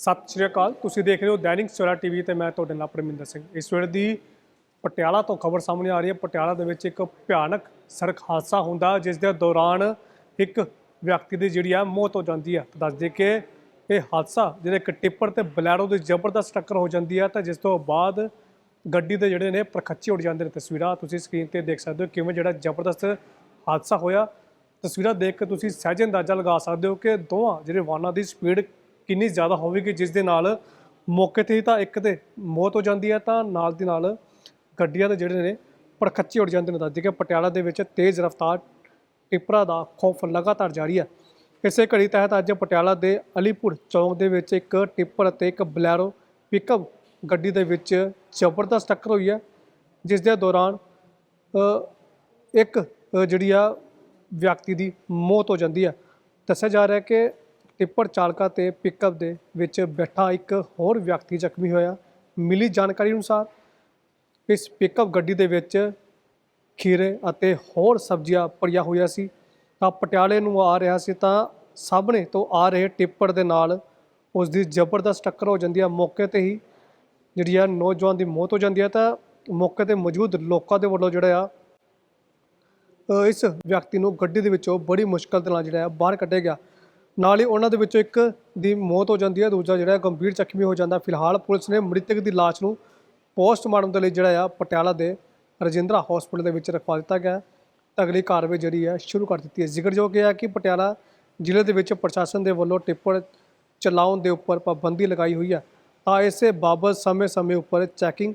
ਸਤਿ ਸ਼੍ਰੀ ਅਕਾਲ। ਤੁਸੀਂ ਦੇਖ ਰਹੇ ਹੋ ਦੈਨਿਕ ਸਵੇਰਾ ਟੀਵੀ ਤੇ ਮੈਂ ਤੁਹਾਡੇ ਨਾਲ ਪਰਮਿੰਦਰ ਸਿੰਘ। ਇਸ ਵੇਲੇ ਦੀ ਪਟਿਆਲਾ ਤੋਂ ਖਬਰ ਸਾਹਮਣੇ ਆ ਰਹੀ ਹੈ। ਪਟਿਆਲਾ ਦੇ ਵਿੱਚ ਇੱਕ ਭਿਆਨਕ ਸੜਕ ਹਾਦਸਾ ਹੁੰਦਾ ਜਿਸ ਦੇ ਦੌਰਾਨ ਇੱਕ ਵਿਅਕਤੀ ਦੀ ਜਿਹੜੀ ਆ ਮੌਤ ਹੋ ਜਾਂਦੀ ਹੈ। ਦੱਸ ਦੇ ਕਿ ਇਹ ਹਾਦਸਾ ਜਿਹੜੇ ਇੱਕ ਟਿੱਪਰ ਤੇ ਬਲੈਰੋ ਦੀ ਜ਼ਬਰਦਸਤ ਟੱਕਰ ਹੋ ਜਾਂਦੀ ਹੈ ਤਾਂ ਜਿਸ ਤੋਂ ਬਾਅਦ ਗੱਡੀ ਦੇ ਜਿਹੜੇ ਨੇ ਪ੍ਰਖੱਚੇ ਉੱਡ ਜਾਂਦੇ ਨੇ ਤਸਵੀਰਾਂ। ਤੁਸੀਂ ਸਕਰੀਨ ਤੇ ਦੇਖ ਸਕਦੇ ਹੋ ਕਿਵੇਂ ਜਿਹੜਾ ਜ਼ਬਰਦਸਤ ਹਾਦਸਾ ਹੋਇਆ। ਤਸਵੀਰਾਂ ਦੇਖ ਕੇ ਤੁਸੀਂ ਸਹਿਜ ਅੰਦਾਜ਼ਾ ਲਗਾ ਸਕਦੇ ਹੋ ਕਿ ਦੋਵਾਂ ਜਿਹੜੇ ਵਾਹਨਾਂ ਦੀ ਸਪੀਡ ਕਿੰਨੀ ਜ਼ਿਆਦਾ ਹੋਵੇਗੀ, ਜਿਸ ਦੇ ਨਾਲ ਮੌਕੇ ਤੇ ਹੀ ਤਾਂ ਇੱਕ ਤੇ ਮੌਤ ਹੋ ਜਾਂਦੀ ਹੈ, ਤਾਂ ਨਾਲ ਦੀ ਨਾਲ ਗੱਡੀਆਂ ਦੇ ਜਿਹੜੇ ਨੇ ਪ੍ਰਖੱਚੇ ਉੱਡ ਜਾਂਦੇ ਨੇ ਦੱਸਦੀ ਕਿ ਪਟਿਆਲਾ ਦੇ ਵਿੱਚ ਤੇਜ਼ ਰਫ਼ਤਾਰ ਟਿੱਪਰਾਂ ਦਾ ਖੌਫ ਲਗਾਤਾਰ ਜਾਰੀ ਹੈ। ਇਸੇ ਘੜੀ ਤਹਿਤ ਅੱਜ ਪਟਿਆਲਾ ਦੇ ਅਲੀਪੁਰ ਚੌਂਕ ਦੇ ਵਿੱਚ ਇੱਕ ਟਿੱਪਰ ਅਤੇ ਇੱਕ ਬਲੈਰੋ ਪਿਕਅਪ ਗੱਡੀ ਦੇ ਵਿੱਚ ਜ਼ਬਰਦਸਤ ਟੱਕਰ ਹੋਈ ਹੈ, ਜਿਸ ਦੇ ਦੌਰਾਨ ਇੱਕ ਜਿਹੜੀ ਆ ਵਿਅਕਤੀ ਦੀ ਮੌਤ ਹੋ ਜਾਂਦੀ ਹੈ। ਦੱਸਿਆ ਜਾ ਰਿਹਾ ਹੈ ਕਿ ਟਿੱਪਰ ਚਾਲਕਾ ਤੇ ਪਿਕਅਪ ਦੇ ਵਿੱਚ ਬੈਠਾ ਇੱਕ ਹੋਰ ਵਿਅਕਤੀ ਜ਼ਖਮੀ ਹੋਇਆ। ਮਿਲੀ ਜਾਣਕਾਰੀ ਅਨੁਸਾਰ ਇਸ ਪਿਕਅਪ ਗੱਡੀ ਦੇ ਵਿੱਚ ਖੀਰੇ ਅਤੇ ਹੋਰ ਸਬਜ਼ੀਆਂ ਭਰੀਆਂ ਹੋਈਆਂ ਸੀ। ਤਾਂ ਪਟਿਆਲੇ ਨੂੰ ਆ ਰਿਹਾ ਸੀ ਤਾਂ ਸਾਹਮਣੇ ਤੋਂ ਆ ਰਹੇ ਟਿੱਪਰ ਦੇ ਨਾਲ ਉਸ ਦੀ ਜ਼ਬਰਦਸਤ ਟੱਕਰ ਹੋ ਜਾਂਦੀ ਹੈ। ਮੌਕੇ ਤੇ ਹੀ ਜਿਹੜੀ ਆ ਨੌਜਵਾਨ ਦੀ ਮੌਤ ਹੋ ਜਾਂਦੀ ਹੈ ਤਾਂ ਮੌਕੇ ਤੇ ਮੌਜੂਦ ਲੋਕਾਂ ਦੇ ਵੱਲੋਂ ਜਿਹੜਾ ਆ ਇਸ ਵਿਅਕਤੀ ਨੂੰ ਗੱਡੀ ਦੇ ਵਿੱਚੋਂ ਬੜੀ ਮੁਸ਼ਕਲ ਦੇ ਨਾਲ ਜਿਹੜਾ ਆ ਬਾਹਰ ਕੱਢਿਆ ਗਿਆ। ਨਾਲ ਹੀ ਉਹਨਾਂ ਦੇ ਵਿੱਚੋਂ ਇੱਕ ਦੀ ਮੌਤ ਹੋ ਜਾਂਦੀ ਹੈ, ਦੂਜਾ ਜਿਹੜਾ ਗੰਭੀਰ ਜ਼ਖਮੀ ਹੋ ਜਾਂਦਾ। ਫਿਲਹਾਲ ਪੁਲਿਸ ਨੇ ਮ੍ਰਿਤਕ ਦੀ ਲਾਸ਼ ਨੂੰ ਪੋਸਟਮਾਰਟਮ ਦੇ ਲਈ ਜਿਹੜਾ ਆ, ਪਟਿਆਲਾ ਦੇ ਰਜਿੰਦਰਾ ਹਸਪੀਟਲ ਦੇ ਵਿੱਚ ਰਖਵਾ ਦਿੱਤਾ ਗਿਆ ਅਗਲੀ ਕਾਰਵਾਈ ਜਿਹੜੀ ਹੈ, ਸ਼ੁਰੂ ਕਰ ਦਿੱਤੀ ਹੈ। ਜ਼ਿਕਰਯੋਗ ਇਹ ਹੈ ਕਿ ਪਟਿਆਲਾ ਜ਼ਿਲ੍ਹੇ ਦੇ ਵਿੱਚ ਪ੍ਰਸ਼ਾਸਨ ਦੇ ਵੱਲੋਂ ਟਿੱਪਰ ਚਲਾਉਣ ਦੇ ਉੱਪਰ ਪਾਬੰਦੀ ਲਗਾਈ ਹੋਈ ਹੈ। ਤਾਂ ਇਸੇ ਬਾਬਤ ਸਮੇਂ-ਸਮੇਂ ਉੱਪਰ ਚੈਕਿੰਗ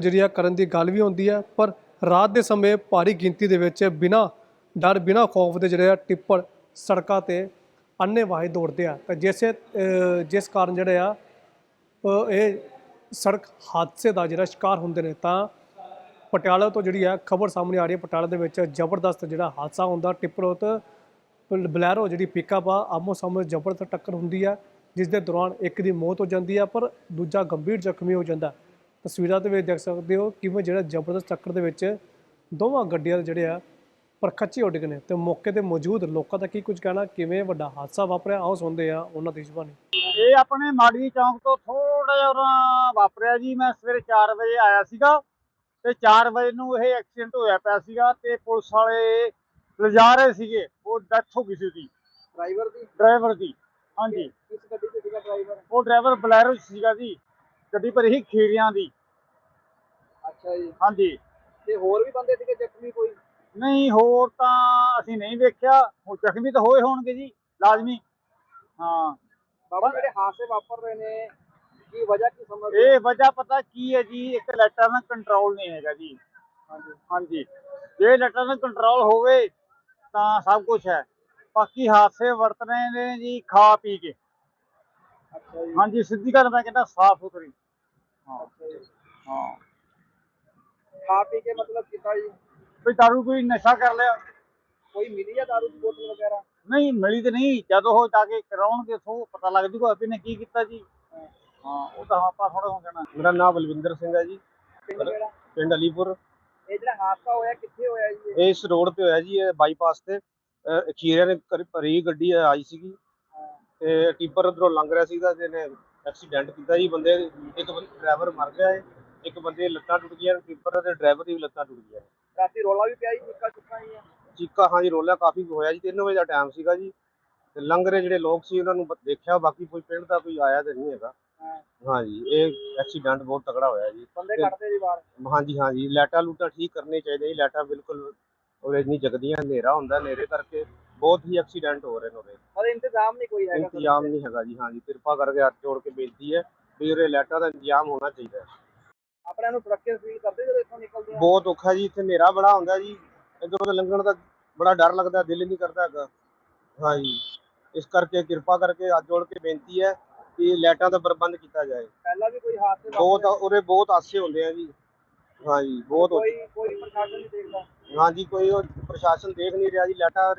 ਜਿਹੜੀ ਆ, ਕਰਨ ਦੀ ਗੱਲ ਵੀ ਹੁੰਦੀ ਹੈ। ਪਰ ਰਾਤ ਦੇ ਸਮੇਂ ਭਾਰੀ ਗਿਣਤੀ ਦੇ ਵਿੱਚ ਬਿਨਾ, ਡਰ, ਬਿਨਾ ਖੌਫ ਦੇ ਜਿਹੜੇ ਆ, ਟਿੱਪਰ ਸੜਕਾਂ ਤੇ ਅੰਨੇ ਵਾਹੇ ਦੌੜਦੇ ਆ। ਤਾਂ ਜਿਸੇ ਜਿਸ ਕਾਰਨ ਜਿਹੜੇ ਆ ਇਹ ਸੜਕ ਹਾਦਸੇ ਦਾ ਜਿਹੜਾ ਸ਼ਿਕਾਰ ਹੁੰਦੇ ਨੇ, ਤਾਂ ਪਟਿਆਲਾ ਤੋਂ ਜਿਹੜੀ ਆ ਖਬਰ ਸਾਹਮਣੇ ਆ ਰਹੀ ਹੈ। ਪਟਿਆਲਾ ਦੇ ਵਿੱਚ ਜ਼ਬਰਦਸਤ ਜਿਹੜਾ ਹਾਦਸਾ ਹੁੰਦਾ ਟਿੱਪਰੋ ਉਤ ਬਲੈਰੋ ਜਿਹੜੀ ਪਿਕਅਪ ਆ ਆਮੋ ਸਾਹਮਣੇ ਜ਼ਬਰਦਸਤ ਟੱਕਰ ਹੁੰਦੀ ਆ, ਜਿਸ ਦੇ ਦੌਰਾਨ ਇੱਕ ਦੀ ਮੌਤ ਹੋ ਜਾਂਦੀ ਆ, ਪਰ ਦੂਜਾ ਗੰਭੀਰ ਜ਼ਖਮੀ ਹੋ ਜਾਂਦਾ। ਤਸਵੀਰਾਂ ਦੇ ਵਿੱਚ ਦੇਖ ਸਕਦੇ ਹੋ ਕਿਵੇਂ ਜਿਹੜਾ ਜ਼ਬਰਦਸਤ ਟੱਕਰ ਦੇ ਵਿੱਚ ਦੋਵਾਂ ਗੱਡੀਆਂ ਜਿਹੜੇ ਆ ਪ੍ਰਖੱਚੇ ਉੱਡ ਗਏ ਨੇ ਤੇ ਮੌਕੇ ਤੇ ਮੌਜੂਦ ਲੋਕਾਂ ਦਾ ਕੀ ਕੁਝ ਕਹਿਣਾ ਕਿਵੇਂ ਵੱਡਾ ਹਾਦਸਾ ਵਾਪਰਿਆ ਆਓ ਸੁਣਦੇ ਆ ਉਹਨਾਂ ਦੀ ਜ਼ੁਬਾਨੀ। ਇਹ ਆਪਣੇ ਮਾੜੀ ਚੌਂਕ ਤੋਂ ਥੋੜਾ ਜਿਹਾ ਵਾਪਰਿਆ ਜੀ ਮੈਂ ਸਵੇਰੇ 4 ਵਜੇ ਆਇਆ ਸੀਗਾ ਤੇ 4 ਵਜੇ ਨੂੰ ਇਹ ਐਕਸੀਡੈਂਟ ਹੋਇਆ ਪਿਆ ਸੀਗਾ ਤੇ ਪੁਲਿਸ ਵਾਲੇ ਲਿਜਾ ਰਹੇ ਸੀਗੇ ਉਹ ਡੈਥ ਹੋ ਗਈ ਸੀ ਉਹਦੀ। ਡਰਾਈਵਰ ਦੀ? ਡਰਾਈਵਰ ਦੀ ਹਾਂਜੀ। ਕਿਸ ਗੱਡੀ 'ਚ ਸੀਗਾ ਡਰਾਈਵਰ? ਉਹ ਡਰਾਈਵਰ ਬਲੈਰੋ ਸੀਗਾ ਜੀ ਗੱਡੀ ਪਰ ਹੀ ਖੀਰਿਆਂ ਦੀ। ਅੱਛਾ ਜੀ। ਹਾਂਜੀ। ਤੇ ਹੋਰ ਵੀ ਬੰਦੇ ਸੀਗੇ ਜ਼ਖਮੀ ਕੋਈ? ਨਹੀਂ ਹੋਰ ਤਾਂ ਅਸੀਂ ਨਹੀਂ ਵੇਖਿਆ। ਉਹ ਜ਼ਖਮੀ ਤਾਂ ਹੋਏ ਹੋਣਗੇ ਜੀ ਲਾਜ਼ਮੀ। ਹਾਂ। ਬਾਬਾ ਜਿਹੜੇ ਹਾਦਸੇ ਵਾਪਰ ਰਹੇ ਨੇ ਕੀ ਵਜ੍ਹਾ ਕੀ ਸਮਝਦੇ ਇਹ ਵਜ੍ਹਾ ਪਤਾ ਕੀ ਹੈ ਜੀ ਇੱਕ ਲੈਟਰ ਦਾ ਕੰਟਰੋਲ ਨਹੀਂ ਹੈਗਾ ਜੀ। ਹਾਂਜੀ। ਹਾਂਜੀ। ਜੇ ਲੈਟਰ ਦਾ ਕੰਟਰੋਲ ਹੋਵੇ ਤਾਂ ਸਭ ਕੁਝ ਹੈ। ਬਾਕੀ ਹਾਦਸੇ ਵਰਤ ਰਹੇ ਨੇ ਜੀ ਖਾ ਪੀ ਕੇ। ਅੱਛਾ ਜੀ। ਹਾਂਜੀ ਸਿੱਧੀ ਗੱਲ ਮੈਂ ਕਹਿੰਦਾ ਸਾਫ਼ ਸੁਥਰੀ। ਹਾਂ। ਹਾਂ। ਖਾ ਪੀ ਕੇ ਮਤਲਬ ਕਿੱਦਾਂ ਜੀ? ਵੀ ਦਾਰੂ ਕੋਈ ਨਸ਼ਾ ਕਰ ਲਿਆ। ਕੋਈ ਮਿਲੀ ਆ ਦਾਰੂ ਦੀ ਬੋਤਲ ਵਗੈਰਾ? ਨਹੀਂ ਮਿਲੀ ਤੇ ਨਹੀਂ। ਜਦੋਂ ਉਹ ਜਾ ਕੇ ਕਰਾਉਣਗੇ ਸੋ ਪਤਾ ਲੱਗ ਜੂਗਾ ਵੀ ਨੇ ਕੀ ਕੀਤਾ ਜੀ। ਹਾਂ। ਉਹ ਤਾਂ ਆਪਾਂ ਥੋੜਾ ਹੋ ਜਾਣਾ। ਮੇਰਾ ਨਾਮ ਬਲਵਿੰਦਰ ਸਿੰਘ ਹੈ ਜੀ। ਪਿੰਡ ਕਿਹੜਾ? ਪਿੰਡ ਅਲੀਪੁਰ। ਇਹ ਜਿਹੜਾ ਹਾਦਸਾ ਹੋਇਆ ਕਿੱਥੇ ਹੋਇਆ ਜੀ ਇਹ? ਇਸ ਰੋਡ ਤੇ ਹੋਇਆ ਜੀ ਇਹ ਬਾਈਪਾਸ ਤੇ। ਅਹ ਖੀਰਿਆਂ ਨੇ ਭਰੀ ਗੱਡੀ ਆਈ ਸੀਗੀ। ਤੇ ਟਿੱਪਰ ਉਧਰੋਂ ਲੰਘ ਰਿਹਾ ਸੀਗਾ ਜਿਹਨੇ ਐਕਸੀਡੈਂਟ ਕੀਤਾ ਜੀ। ਬੰਦੇ ਇੱਕ ਡਰਾਈਵਰ ਮਰ ਗਿਆ ਹੈ ਇੱਕ ਬੰਦੇ ਲੱਤਾਂ ਟੁੱਟ ਗਈਆਂ ਟਿੱਪਰ ਦੇ ਡਰਾਈਵਰ ਦੀ ਵੀ ਲੱਤਾਂ ਟੁੱਟ ਗਈਆਂ। ਰਾਤੀ ਰੋਲਾ ਵੀ ਪਿਆ ਜੀ ਨਿੱਕਾ ਚੁੱਕਾ ਹੀ ਆ ਚੀਕਾ ਹਾਂਜੀ ਰੋਲਾ ਕਾਫੀ ਹੋਇਆ ਜੀ 3 ਵਜੇ ਦਾ ਟਾਈਮ ਸੀਗਾ ਜੀ। ਤੇ ਲੰਘ ਰਹੇ ਜਿਹੜੇ ਲੋਕ ਸੀ ਉਹਨਾਂ ਨੂੰ ਬ- ਦੇਖਿਆ ਬਾਕੀ ਕੋਈ ਪਿੰਡ ਦਾ ਕੋਈ ਆਇਆ ਤੇ ਨਹੀਂ ਹੈਗਾ। ਹਾਂ, ਹਾਂਜੀ ਇਹ ਐਕਸੀਡੈਂਟ ਬਹੁਤ ਤਕੜਾ ਹੋਇਆ ਜੀ। ਬੰਦੇ ਕੱਢਦੇ ਜੀ ਬਾਹਰ। ਹਾਂਜੀ ਹਾਂਜੀ ਲਾਈਟਾਂ ਲੂਟਾਂ ਠੀਕ ਕਰਨੇ ਚਾਹੀਦੇ ਜੀ ਲਾਈਟਾਂ ਬਿਲਕੁਲ ਉਹਦੇ ਨਹੀਂ ਜਗਦੀਆਂ ਹਨੇਰਾ ਹੁੰਦਾ ਹਨੇਰੇ ਕਰਕੇ ਬਹੁਤ ਹੀ ਐਕਸੀਡੈਂਟ ਹੋ ਰਹੇ ਨੇ ਉਹਦੇ ਪਰ ਇੰਤਜ਼ਾਮ ਨਹੀਂ ਕੋਈ ਹੈਗਾ ਸਰ ਇੰਤਜ਼ਾਮ ਨਹੀਂ ਹੈਗਾ ਜੀ ਹਾਂਜੀ ਕਿਰਪਾ ਕਰਕੇ ਹੱਥ ਜੋੜ ਕੇ ਬੇਨਤੀ ਹੈ ਵੀ ਉਹਦੇ ਲਾਈਟਾਂ ਦਾ ਇੰਤਜ਼ਾਮ ਹੋਣਾ ਚਾਹੀਦਾ ਹੈ। ਆਪਣਿਆਂ ਨੂੰ ਸੁਰੱਖਿਅਤ ਫੀਲ ਕਰਦੇ ਜਦੋਂ ਇੱਥੋਂ ਨਿਕਲਦੇ ਆ? ਬਹੁਤ ਔਖਾ ਜੀ ਇੱਥੇ ਹਨੇਰਾ ਬੜਾ ਹੁੰਦਾ ਜੀ। ਇੱਧਰੋਂ ਤਾਂ ਲੰਘਣ ਦਾ ਬੜਾ ਡਰ ਲੱਗਦਾ ਦਿਲ ਹੀ ਨਹੀਂ ਕਰਦਾ ਹੈਗਾ। ਹਾਂਜੀ ਇਸ ਕਰਕੇ ਕਿਰਪਾ ਕਰਕੇ ਹੱਥ ਜੋੜ ਕੇ ਬੇਨਤੀ ਹੈ ਕਿ ਲਾਈਟਾਂ ਦਾ ਪ੍ਰਬੰਧ ਕੀਤਾ ਜਾਏ। ਪਹਿਲਾਂ ਵੀ ਕੋਈ ਹਾਦਸੇ ਬਹੁਤ ਉਹਦੇ ਬਹੁਤ ਹਾਸੇ ਹੁੰਦੇ ਆ ਜੀ। ਹਾਂਜੀ ਬਹੁਤ ਕੋਈ ਕੋਈ ਪ੍ਰਸ਼ਾਸਨ ਨਹੀਂ ਦੇਖਦਾ? ਹਾਂਜੀ ਕੋਈ ਉਹ ਪ੍ਰਸ਼ਾਸਨ ਦੇਖ ਨਹੀਂ ਰਿਹਾ ਜੀ ਲਾਈਟਾਂ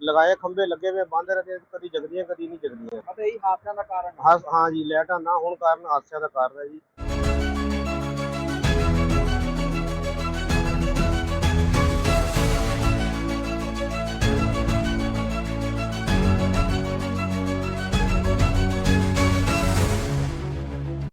ਲਗਾਏ ਖੰਭੇ ਲੱਗੇ ਹੋਏ ਬੰਦ ਰਹੇ ਕਦੀ ਜਗਦੀਆਂ ਕਦੀ ਨਹੀਂ ਜਗਦੀਆਂ। ਅਤੇ ਇਹੀ ਹਾਦਸਿਆਂ ਦਾ ਕਾਰਨ ਹੈ? ਹਾਂ ਹਾਂਜੀ ਲਾਈਟਾਂ ਨਾ ਹੋਣ ਕਾਰਨ ਹਾਦਸਿਆਂ ਦਾ ਕਾਰਨ ਹੈ ਜੀ।